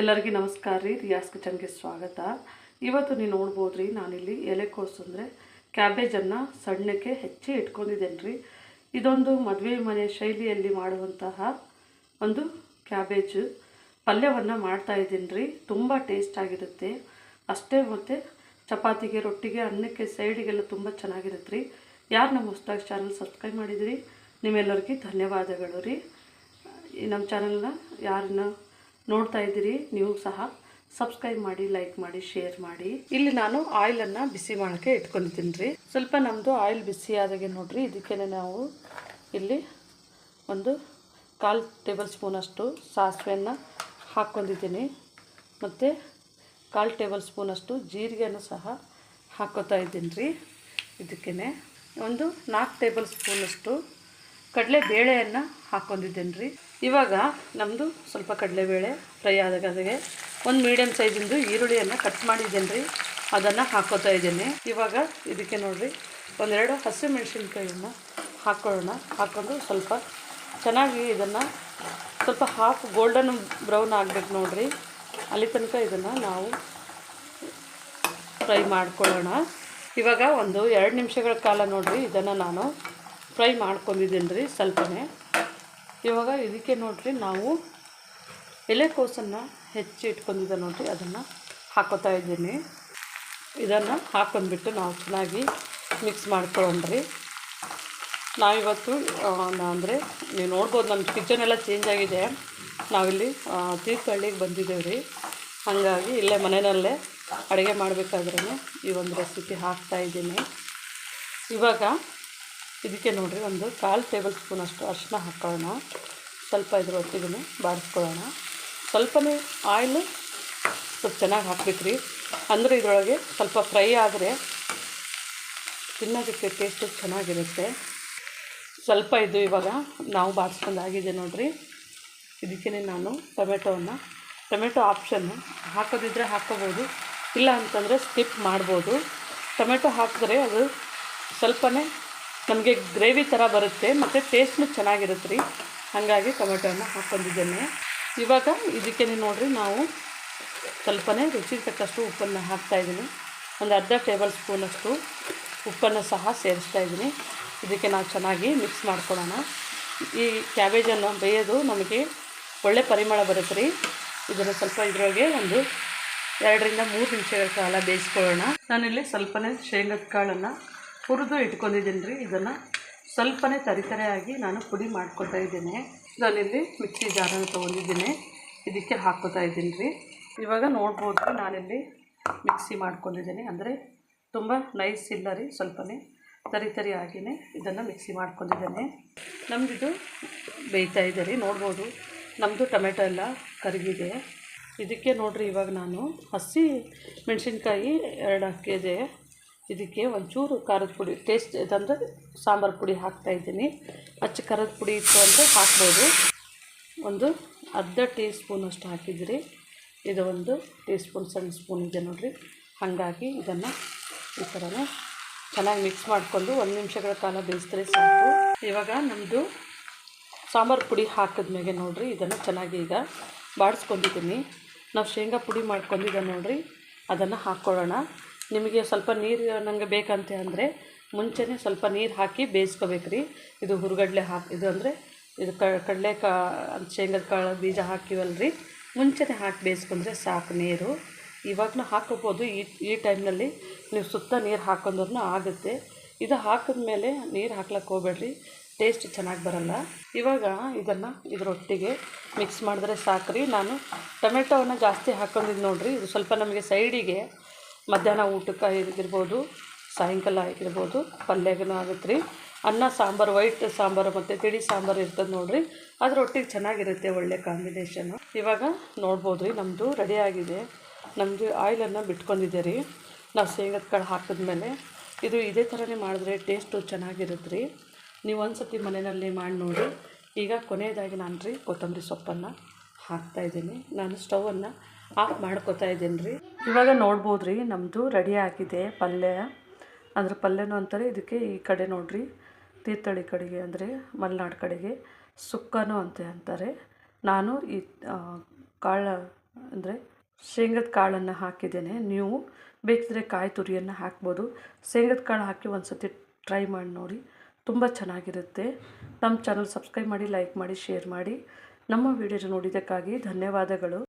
ಎಲ್ಲರಿಗೂ ನಮಸ್ಕಾರ ರೀ. ರಿಯಾಸ್ ಕಿಚನ್ಗೆ ಸ್ವಾಗತ. ಇವತ್ತು ನೀವು ನೋಡ್ಬೋದು ರೀ ನಾನಿಲ್ಲಿ ಎಲೆಕೋಸು ಅಂದರೆ ಕ್ಯಾಬೇಜನ್ನು ಸಣ್ಣಕ್ಕೆ ಹೆಚ್ಚಿ ಇಟ್ಕೊಂಡಿದ್ದೇನೆ ರೀ. ಇದೊಂದು ಮದುವೆ ಮನೆ ಶೈಲಿಯಲ್ಲಿ ಮಾಡುವಂತಹ ಒಂದು ಕ್ಯಾಬೇಜ್. ಪಲ್ಯವನ್ನು ಮಾಡ್ತಾ ಇದ್ದೀನಿ ರೀ. ತುಂಬ ಟೇಸ್ಟಾಗಿರುತ್ತೆ ಅಷ್ಟೇ ಮತ್ತು ಚಪಾತಿಗೆ, ರೊಟ್ಟಿಗೆ, ಅನ್ನಕ್ಕೆ, ಸೈಡಿಗೆಲ್ಲ ತುಂಬ ಚೆನ್ನಾಗಿರುತ್ತೆ ರೀ. ಯಾರು ನಮ್ಮ ಹೊಸ್ದಾಗಿ ಚಾನಲ್ ಸಬ್ಸ್ಕ್ರೈಬ್ ಮಾಡಿದಿರಿ, ನಿಮ್ಮೆಲ್ಲರಿಗೂ ಧನ್ಯವಾದಗಳು ರೀ. ನಮ್ಮ ಚಾನಲ್ನ ಯಾರನ್ನ ನೋಡ್ತಾ ಇದ್ದೀರಿ, ನೀವು ಸಹ ಸಬ್ಸ್ಕ್ರೈಬ್ ಮಾಡಿ ಲೈಕ್ ಮಾಡಿ ಶೇರ್ ಮಾಡಿ. ಇಲ್ಲಿ ನಾನು ಆಯಿಲನ್ನು ಬಿಸಿ ಮಾಡೋಕ್ಕೆ ಇಟ್ಕೊಂಡಿದ್ದೀನಿ ರೀ. ಸ್ವಲ್ಪ ನಮ್ಮದು ಆಯಿಲ್ ಬಿಸಿ ಆದಾಗೆ ನೋಡ್ರಿ ಇದಕ್ಕೆ ನಾವು ಇಲ್ಲಿ ಒಂದು ಕಾಲು ಟೇಬಲ್ ಸ್ಪೂನಷ್ಟು ಸಾಸಿವೆಯನ್ನು ಹಾಕ್ಕೊಂಡಿದ್ದೀನಿ. ಮತ್ತು ಕಾಲು ಟೇಬಲ್ ಸ್ಪೂನಷ್ಟು ಜೀರಿಗೆನೂ ಸಹ ಹಾಕೋತಾ ಇದ್ದೀನಿ ರೀ. ಇದಕ್ಕೇ ಒಂದು ನಾಲ್ಕು ಟೇಬಲ್ ಸ್ಪೂನಷ್ಟು ಕಡಲೆ ಬೇಳೆಯನ್ನು ಹಾಕ್ಕೊಂಡಿದ್ದೀನಿ ರೀ. ಇವಾಗ ನಮ್ಮದು ಸ್ವಲ್ಪ ಕಡಲೆಬೇಳೆ ಫ್ರೈ ಆದಾಗೆ ಒಂದು ಮೀಡಿಯಮ್ ಸೈಜಿಂದು ಈರುಳ್ಳಿಯನ್ನು ಕಟ್ ಮಾಡಿದ್ದೇನೆ ರೀ ಅದನ್ನು ಹಾಕೋತಾ ಇದ್ದೇನೆ. ಇವಾಗ ಇದಕ್ಕೆ ನೋಡಿರಿ, ಒಂದೆರಡು ಹಸಿ ಮೆಣಸಿನ್ಕಾಯಿಯನ್ನು ಹಾಕ್ಕೊಳ್ಳೋಣ ಹಾಕ್ಕೊಂಡು ಸ್ವಲ್ಪ ಚೆನ್ನಾಗಿ ಇದನ್ನು ಸ್ವಲ್ಪ ಹಾಫ್ ಗೋಲ್ಡನ್ ಬ್ರೌನ್ ಆಗಬೇಕು ನೋಡಿರಿ. ಅಲ್ಲಿ ತನಕ ಇದನ್ನು ನಾವು ಫ್ರೈ ಮಾಡ್ಕೊಳ್ಳೋಣ. ಇವಾಗ ಒಂದು ಎರಡು ನಿಮಿಷಗಳ ಕಾಲ ನೋಡಿರಿ, ಇದನ್ನು ನಾನು ಫ್ರೈ ಮಾಡ್ಕೊಂಡಿದ್ದೀನಿ ರೀ ಸ್ವಲ್ಪನೇ. ಇವಾಗ ಇದಕ್ಕೆ ನೋಡಿರಿ, ನಾವು ಎಲೆಕೋಸನ್ನು ಹೆಚ್ಚಿ ಇಟ್ಕೊಂಡಿದ್ದೆ ನೋಡಿರಿ, ಅದನ್ನು ಹಾಕೋತಾ ಇದ್ದೀನಿ. ಇದನ್ನು ಹಾಕೊಂಡ್ಬಿಟ್ಟು ನಾವು ಚೆನ್ನಾಗಿ ಮಿಕ್ಸ್ ಮಾಡ್ಕೊಂಡ್ರಿ ನಾವಿವತ್ತು ಅಂದರೆ ನೀವು ನೋಡ್ಬೋದು ನಮ್ಮ ಕಿಚನ್ ಎಲ್ಲ ಚೇಂಜ್ ಆಗಿದೆ. ನಾವಿಲ್ಲಿ ತೀರ್ಥಹಳ್ಳಿಗೆ ಬಂದಿದ್ದೇವೆ ರೀ. ಹಾಗಾಗಿ ಇಲ್ಲೇ ಮನೆಯಲ್ಲೇ ಅಡುಗೆ ಮಾಡಬೇಕಾದ್ರೆ ಈ ಒಂದು ರೆಸಿಪಿ ಹಾಕ್ತಾ ಇದ್ದೀನಿ. ಇವಾಗ ಇದಕ್ಕೆ ನೋಡಿರಿ, ಒಂದು ಕಾಲು ಟೇಬಲ್ ಸ್ಪೂನ್ ಅಷ್ಟು ಅರಿಶಿನ ಹಾಕ್ಕೊಳ್ಳೋಣ ಸ್ವಲ್ಪ ಇದ್ರೊಟ್ಟಿಗೆ ಬಾಡಿಸ್ಕೊಳ್ಳೋಣ ಸ್ವಲ್ಪನೇ ಆಯಿಲ್ ಸ್ವಲ್ಪ ಚೆನ್ನಾಗಿ ಹಾಕ್ಬೇಕು ರೀ ಅಂದರೆ ಇದರೊಳಗೆ ಸ್ವಲ್ಪ ಫ್ರೈ ಆದರೆ ತಿನ್ನೋದಕ್ಕೆ ಟೇಸ್ಟು ಚೆನ್ನಾಗಿರುತ್ತೆ. ಸ್ವಲ್ಪ ಇದು ಇವಾಗ ನಾವು ಬಾಡಿಸ್ಕೊಂಡು ಆಗಿದೆ ನೋಡಿರಿ. ಇದಕ್ಕೆ ನಾನು ಟೊಮೆಟೋವನ್ನು ಟೊಮೆಟೊ ಆಪ್ಷನ್ನು ಹಾಕೋದಿದ್ರೆ ಹಾಕೋಬೋದು, ಇಲ್ಲ ಅಂತಂದರೆ ಸ್ಕಿಪ್ ಮಾಡ್ಬೋದು. ಟೊಮೆಟೊ ಹಾಕಿದ್ರೆ ಅದು ಸ್ವಲ್ಪನೇ ನಮಗೆ ಗ್ರೇವಿ ಥರ ಬರುತ್ತೆ, ಮತ್ತು ಟೇಸ್ಟ್ನು ಚೆನ್ನಾಗಿರುತ್ತೆ ರೀ. ಹಾಗಾಗಿ ಟೊಮೆಟೊವನ್ನು ಹಾಕ್ಕೊಂಡಿದ್ದೇನೆ. ಇವಾಗ ಇದಕ್ಕೆ ನೋಡಿರಿ, ನಾವು ಸ್ವಲ್ಪನೇ ರುಚಿಗೆ ತಕ್ಕಷ್ಟು ಉಪ್ಪನ್ನು ಹಾಕ್ತಾಯಿದ್ದೀನಿ ಒಂದು ಅರ್ಧ ಟೇಬಲ್ ಸ್ಪೂನಷ್ಟು ಉಪ್ಪನ್ನು ಸಹ ಸೇರಿಸ್ತಾ ಇದ್ದೀನಿ. ಇದಕ್ಕೆ ನಾವು ಚೆನ್ನಾಗಿ ಮಿಕ್ಸ್ ಮಾಡ್ಕೊಳ್ಳೋಣ ಈ ಕ್ಯಾಬೇಜನ್ನು ಬೇಯೋದು ನಮಗೆ ಒಳ್ಳೆ ಪರಿಮಳ ಬರುತ್ತೆ ರೀ. ಇದನ್ನು ಸ್ವಲ್ಪ ಇದ್ರೊಳಗೆ ಒಂದು ಎರಡರಿಂದ ಮೂರು ನಿಮಿಷಗಳ ಕಾಲ ಬೇಯಿಸ್ಕೊಳ್ಳೋಣ. ನಾನಿಲ್ಲಿ ಸ್ವಲ್ಪನೇ ಶೇಂಗದ ಕಾಳನ್ನು ಹುರಿದು ಇಟ್ಕೊಂಡಿದ್ದೀನಿ ರೀ ಇದನ್ನು ಸ್ವಲ್ಪನೇ ತರಿತರೆಯಾಗಿ ನಾನು ಪುಡಿ ಮಾಡ್ಕೊತಾ ಇದ್ದೀನಿ. ನಾನಿಲ್ಲಿ ಮಿಕ್ಸಿ ಜಾರನ್ನು ತೊಗೊಂಡಿದ್ದೀನಿ. ಇದಕ್ಕೆ ಹಾಕ್ಕೋತಾ ಇದ್ದೀನಿ ರೀ ಇವಾಗ ನೋಡ್ಬೋದು ರೀ ನಾನಿಲ್ಲಿ ಮಿಕ್ಸಿ ಮಾಡ್ಕೊಂಡಿದ್ದೀನಿ. ಅಂದರೆ ತುಂಬ ನೈಸ್ ಇಲ್ಲ ರೀ, ಸ್ವಲ್ಪನೇ ತರಿ ತರಿಯಾಗಿಯೇ ಇದನ್ನು ಮಿಕ್ಸಿ ಮಾಡ್ಕೊಂಡಿದ್ದೇನೆ. ನಮ್ಮದಿದು ಬೇಯ್ತಾ ಇದೆ ರೀ, ನೋಡ್ಬೋದು. ನಮ್ಮದು ಟೊಮೆಟೊ ಎಲ್ಲ ಕರಗಿದೆ. ಇದಕ್ಕೆ ನೋಡಿರಿ, ಇವಾಗ ನಾನು ಹಸಿ ಮೆಣಸಿನ್ಕಾಯಿ ಎರಡು ಹಾಕಿದೆ. ಇದಕ್ಕೆ ಒಂಚೂರು ಖಾರದ ಪುಡಿ ಟೇಸ್ಟ್ ಇದಂದರೆ ಸಾಂಬಾರು ಪುಡಿ ಹಾಕ್ತಾಯಿದ್ದೀನಿ ಅಚ್ಚ ಖಾರದ ಪುಡಿ ಇತ್ತು ಅಂದರೆ ಹಾಕ್ಬೋದು. ಒಂದು ಅರ್ಧ ಟೀ ಸ್ಪೂನಷ್ಟು ಹಾಕಿದ್ರಿ ಇದು ಒಂದು ಟೀ ಸ್ಪೂನ್ ಸಣ್ಣ ಸ್ಪೂನ್ ಇದೆ ನೋಡಿರಿ. ಹಾಗಾಗಿ ಇದನ್ನು ಈ ಥರನೇ ಚೆನ್ನಾಗಿ ಮಿಕ್ಸ್ ಮಾಡಿಕೊಂಡು ಒಂದು ನಿಮಿಷಗಳ ಕಾಲ ಬೇಯಿಸಿದ್ರೆ ಸಾಕು. ಇವಾಗ ನಮ್ಮದು ಸಾಂಬಾರು ಪುಡಿ ಹಾಕಿದ್ಮೇಲೆ ನೋಡಿರಿ, ಇದನ್ನು ಚೆನ್ನಾಗಿ ಈಗ ಬಾಡಿಸ್ಕೊಂಡಿದ್ದೀನಿ. ನಾವು ಶೇಂಗಾ ಪುಡಿ ಮಾಡ್ಕೊಂಡಿದ್ದೆ ನೋಡಿರಿ, ಅದನ್ನು ಹಾಕ್ಕೊಳ್ಳೋಣ. ನಿಮಗೆ ಸ್ವಲ್ಪ ನೀರು ನನಗೆ ಬೇಕಂತೆ ಅಂದರೆ ಮುಂಚೆನೇ ಸ್ವಲ್ಪ ನೀರು ಹಾಕಿ ಬೇಯಿಸ್ಕೋಬೇಕು ರೀ ಇದು ಹುರುಗಡ್ಲೆ ಹಾಕಿ, ಇದು ಅಂದರೆ ಇದು ಕಡಲೆ ಕಾ ಶೇಂಗದ ಕಾಳು ಬೀಜ ಹಾಕಿವಲ್ರಿ. ಮುಂಚೆನೇ ಹಾಕಿ ಬೇಯಿಸ್ಕೊಂಡ್ರೆ ಸಾಕು ನೀರು. ಇವಾಗಲೂ ಹಾಕೋಬೋದು. ಈ ಈ ಟೈಮ್ನಲ್ಲಿ ನೀವು ಸುತ್ತ ನೀರು ಹಾಕೊಂಡ್ರೂ ಆಗುತ್ತೆ. ಇದು ಹಾಕಿದ್ಮೇಲೆ ನೀರು ಹಾಕ್ಲಕ್ಕೆ ಹೋಗ್ಬೇಡ್ರಿ. ಟೇಸ್ಟ್ ಚೆನ್ನಾಗಿ ಬರಲ್ಲ. ಇವಾಗ ಇದನ್ನು ಇದರೊಟ್ಟಿಗೆ ಮಿಕ್ಸ್ ಮಾಡಿದ್ರೆ ಸಾಕ್ರಿ. ನಾನು ಟೊಮೆಟೊವನ್ನು ಜಾಸ್ತಿ ಹಾಕೊಂಡಿದ್ದು ನೋಡಿರಿ. ಇದು ಸ್ವಲ್ಪ ನಮಗೆ ಸೈಡಿಗೆ ಮಧ್ಯಾಹ್ನ ಊಟಕ್ಕೆ ಆಗಿರ್ಬೋದು, ಸಾಯಂಕಾಲ ಆಗಿರ್ಬೋದು ಪಲ್ಯಗೂ ಆಗುತ್ತೆ ರೀ. ಅನ್ನ, ಸಾಂಬಾರು, ವೈಟ್ ಸಾಂಬಾರು ಮತ್ತು ತಿಳಿ ಸಾಂಬಾರು ಇರ್ತದೆ ನೋಡಿರಿ. ಅದರೊಟ್ಟಿಗೆ ಚೆನ್ನಾಗಿರುತ್ತೆ ಒಳ್ಳೆ ಕಾಂಬಿನೇಷನು ಇವಾಗ ನೋಡ್ಬೋದು ರೀ ನಮ್ಮದು ರೆಡಿಯಾಗಿದೆ ನಮ್ಮದು ಆಯಿಲನ್ನು ಬಿಟ್ಕೊಂಡಿದ್ದೆ ರೀ. ನಾವು ಶೇಂಗದ ಕಾಳು ಹಾಕಿದ್ಮೇಲೆ ಇದು ಇದೇ ಥರನೇ ಮಾಡಿದ್ರೆ ಟೇಸ್ಟು ಚೆನ್ನಾಗಿರುತ್ತೆ ರೀ. ನೀವು ಒಂದು ಸತಿ ಮನೆಯಲ್ಲಿ ಮಾಡಿ ನೋಡಿ. ಈಗ ಕೊನೆಯದಾಗಿ ನಾನು ರೀ ಕೊತ್ತಂಬರಿ ಸೊಪ್ಪನ್ನು ಹಾಕ್ತಾಯಿದ್ದೀನಿ ನಾನು ಸ್ಟವನ್ನು ಆಫ್ ಮಾಡ್ಕೋತಾ ಇದ್ದೀನಿ ರೀ ಇವಾಗ ನೋಡ್ಬೋದು ರೀ ನಮ್ಮದು ರೆಡಿ ಆಗಿದೆ ಪಲ್ಯ. ಅಂದರೆ ಪಲ್ಯನೂ ಅಂತಾರೆ, ಇದಕ್ಕೆ ಈ ಕಡೆ ನೋಡಿರಿ, ತೀರ್ಥಹಳ್ಳಿ ಕಡೆಗೆ ಅಂದರೆ ಮಲೆನಾಡು ಕಡೆಗೆ, ಸುಕ್ಕನು ಅಂತ ಅಂತಾರೆ. ನಾನು ಈ ಕಾಳು, ಅಂದರೆ ಶೇಂಗದ ಕಾಳನ್ನು ಹಾಕಿದ್ದೇನೆ. ನೀವು ಬೇಕಿದ್ರೆ ಕಾಯಿ ತುರಿಯನ್ನು ಹಾಕ್ಬೋದು. ಶೇಂಗದ ಕಾಳು ಹಾಕಿ ಒಂದು ಸತಿ ಟ್ರೈ ಮಾಡಿ ನೋಡಿ, ತುಂಬ ಚೆನ್ನಾಗಿರುತ್ತೆ. ನಮ್ಮ ಚಾನಲ್ ಸಬ್ಸ್ಕ್ರೈಬ್ ಮಾಡಿ, ಲೈಕ್ ಮಾಡಿ, ಶೇರ್ ಮಾಡಿ. ನಮ್ಮ ವಿಡಿಯೋ ನೋಡಿದ್ದಕ್ಕಾಗಿ ಧನ್ಯವಾದಗಳು.